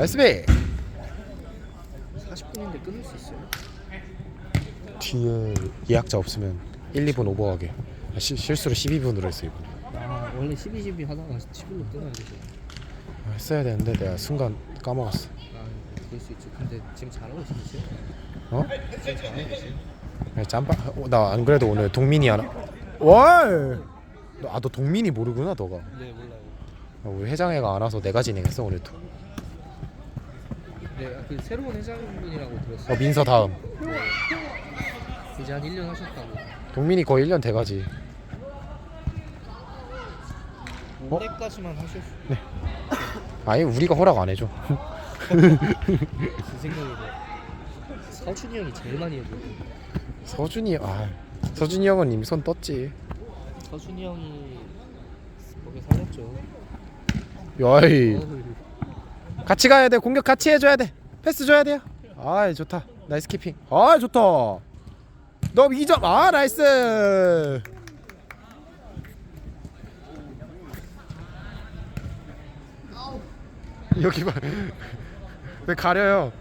나이스 비 40분인데 끊을 수 있어요? 뒤에 예약자 없으면 1, 2분 오버하게 아, 시, 실수로 12분으로 했어 이분 아 원래 12, 12 하다가 11로 끊어야 되죠 아, 했어야 되는데 내가 순간 까먹었어 아 그럴 수 있죠 근데 지금 잘하고 있으세요? 어? 지금 잘하고 계세요? 네, 짬바 나 안 그래도 오늘 동민이 하나 월! 아너 동민이 모르구나 너가 네 몰라요 아, 우리 회장애가 안 와서 내가 진행했어 오늘도 네 그 새로운 회장분이라고 들었어요. 어 민서 다음. 네. 이제 한 1년 하셨다고. 동민이 거의 1년 돼가지. 어? 올해까지만 하실 수 아니 우리가 허락 안 해줘. 제 생각에는 서준이 형이 제일 많이 해줘요 서준이 아 서준이 형은 이미 손 떴지. 서준이 형이 거기 살렸죠. 야이. 어우, 같이 가야 돼. 공격 같이 해줘야 돼. 패스 줘야 돼요. 아 좋다. 나이스 키핑. 아 좋다. 너 2점. 아 나이스. 여기 봐 왜 가려요?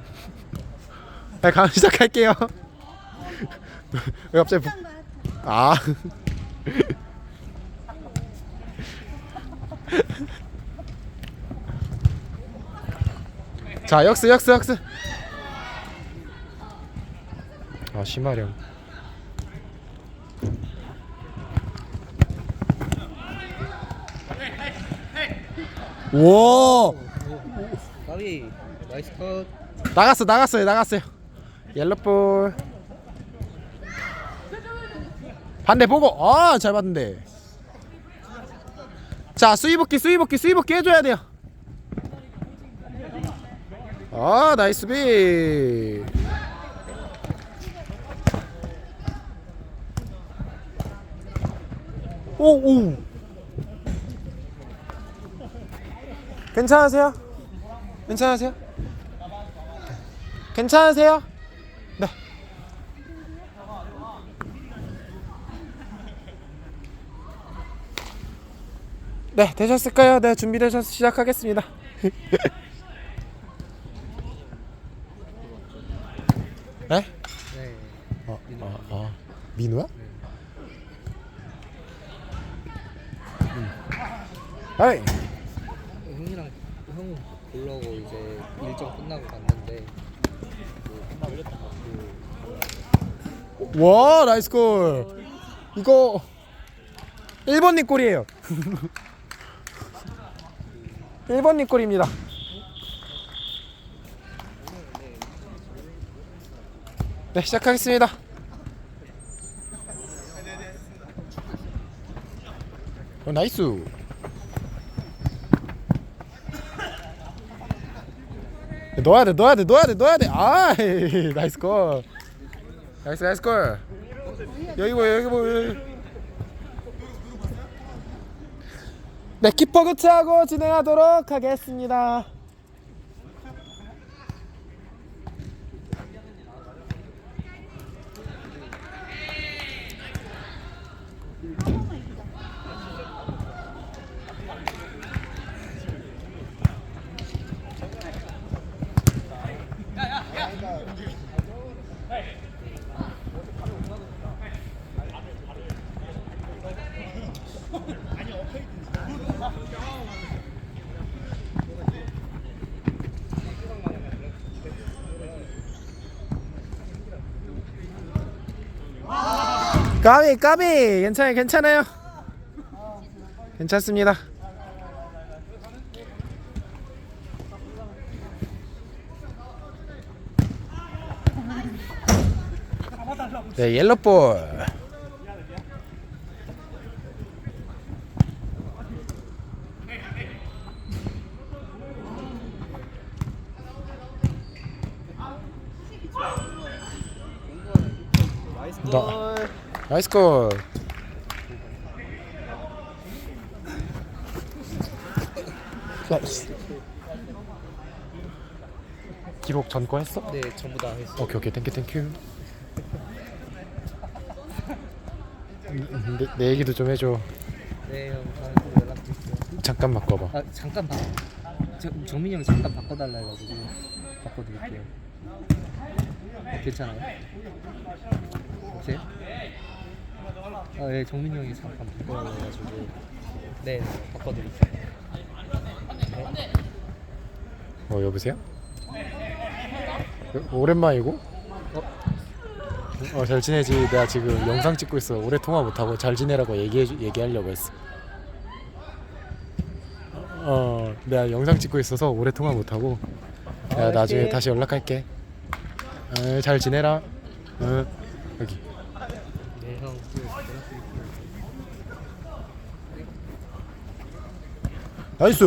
네, 가 시작할게요. 왜 갑자기 부... 아 자 역스 역스 역스 아 심하령 와! 까비 나이스 컷. 나갔어 나갔어요 나갔어요. 옐로볼. 반대 보고. 아잘 봤는데. 자 수위복귀 수위복귀 수위복귀 해줘야 돼요 아 나이스 비 오오 괜찮으세요? 괜찮으세요? 괜찮으세요? 네. 네, 되셨을까요? 네, 준비되셔서 시작하겠습니다. 네? 네 어, 어, 어. 민우야? 음. 아이, 형이랑 형 보려고 이제 일정 끝나고 갔는데 그, 와, 나이스 골. 이거 1번님 골이에요. 1번님 골입니다. 네, 시작하겠습니다. 어, 나이스. 넣어야 돼, 넣어야 돼, 넣어야 돼, 넣어야 돼. 아, 나이스 골. 나이스, 나이스 골. 여기 뭐, 여기 뭐. 여기. 네, 키퍼 교체하고 진행하도록 하겠습니다. 까비, 까비. 괜찮아요, 괜찮아요. 괜찮습니다. 네, 옐로볼. 나이스 나- 골 나이스 골. 나이스. 기록 전거 했어? 네 전부 다 했어 오케이 오케이 땡큐 땡큐. 음, 내, 내 얘기도 좀 해줘. 네 형 다음에 또 연락 드릴게요 잠깐 바꿔봐. 아 잠깐 봐 저, 정민이 형 잠깐 바꿔달라 해가지고 바꿔드릴게요. 괜찮아요? 오케이? 아, 예, 정민이 형이 잠깐 바꿔달라 해가지고 네, 네 바꿔드릴게요. 네. 어 여보세요? 여- 오랜만이고? 어 잘 지내지. 내가 지금 영상 찍고 있어. 오래 통화 못 하고 잘 지내라고 얘기해 주- 얘기하려고 했어. 어 내가 영상 찍고 있어서 오래 통화 못 하고. 내가 아, 나중에. 다시 연락할게. 어, 잘 지내라. 어, 여기. 네, 형. 그, 연락드릴게요. 나이스.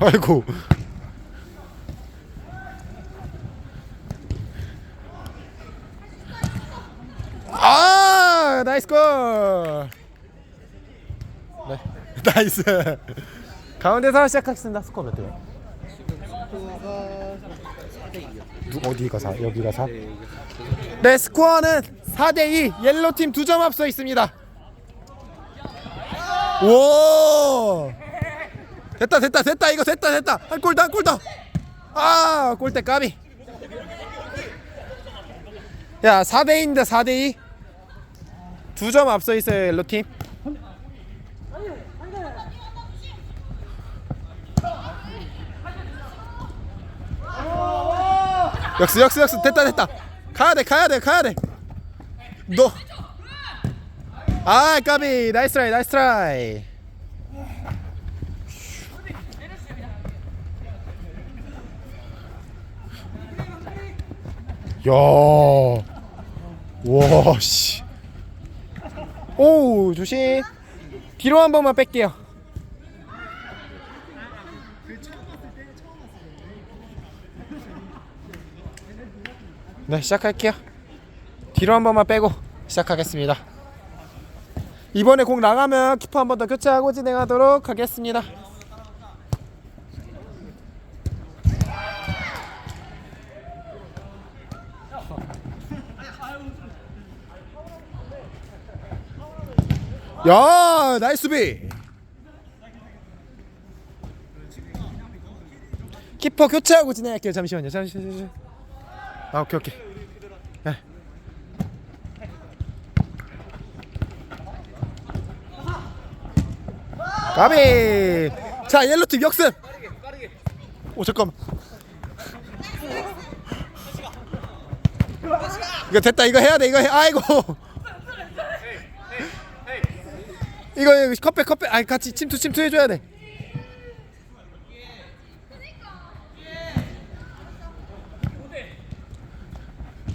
아이고. 아, 나이스 골. 네. 나이스. 가운데서 시작하겠습니다. 스코어 몇 대요? 지금 스코어가 4대2요. 누- 어디가 4? 여기가 4? 네, 스코어는 4대 2. 옐로 팀 2점 앞서 있습니다. 오! 됐다 됐다 됐다 이거 됐다 됐다. 한 골다 한 골다. 아, 골대 까비. 야, 4대 2인데 4대 2. 2점 앞서 있어요, 옐로 팀. 역스 역스 역스 됐다 됐다. 가야 돼 가야 돼 가야 돼너아 까비. 나이스 트라이 나이스 트라이. 야와씨. 오 조심. 뒤로 한 번만 뺄게요 네 시작할게요. 뒤로 한 번만 빼고 시작하겠습니다. 이번에 공 나가면 키퍼 한 번 더 교체하고 진행하도록 하겠습니다. 야 나이스 비. 키퍼 교체하고 진행할게요. 잠시만요. 잠시만요 아 오케이 오케이. 네. 가비! 자 옐로팀 역습! 오 잠깐만. 이거 됐다. 이거 해야 돼. 이거 해. 아이고. 이거 컵백 컵백 아니 같이 침투 침투 해줘야 돼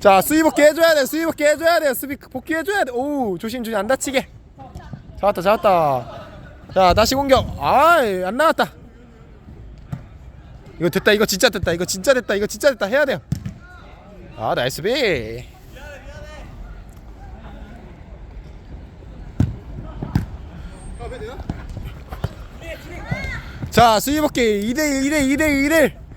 자 복귀 해줘야 돼 복귀 해줘야 돼 수비 복귀 해줘야 돼오 조심 조심 안 다치게. 잡았다 잡았다. 자 다시 공격. 아이 안 나왔다. 이거 됐다 이거 진짜 됐다 이거 진짜 됐다 이거 진짜 됐다. 해야 돼요. 아 나이스 비. 자 복귀. 2대1 2대1 2대1 2대1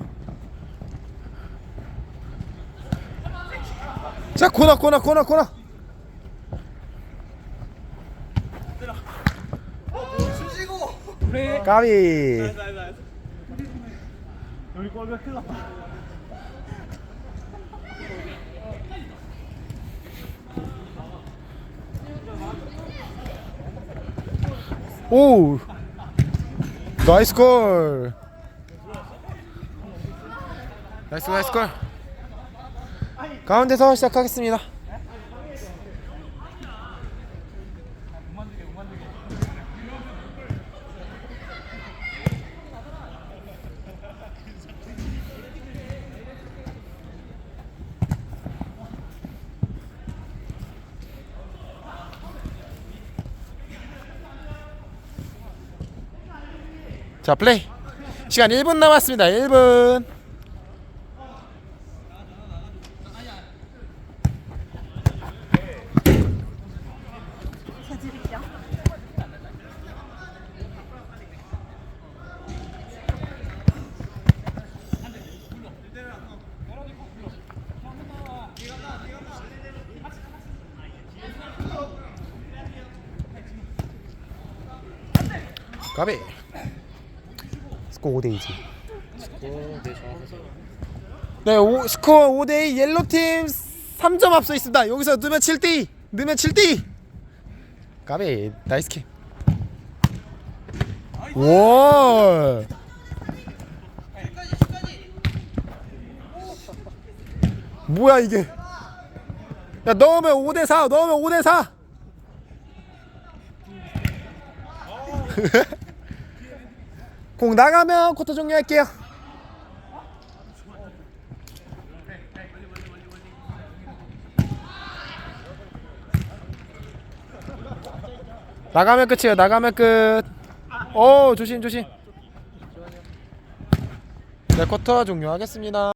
자 코너 코너 코너 코너. 까비. 오 나이스 골. 나이스 나이스 골 가운데서 시작하겠습니다. 자 플레이. 시간 1분 남았습니다. 1분 까비. 스코어 5대 2지. 오, 네, 오, 스코어 5대 2 옐로 팀 3점 앞서 있습니다. 여기서 넣으면 7대 2. 넣으면 7대 2. 까비. 나이스 킥. 와. 뭐야 이게? 야 넣으면 5대 4. 넣으면 5대 4. 공 나가면 쿼터 종료할게요. 나가면 끝이에요. 나가면 끝. 오 조심 조심. 네 쿼터 종료하겠습니다.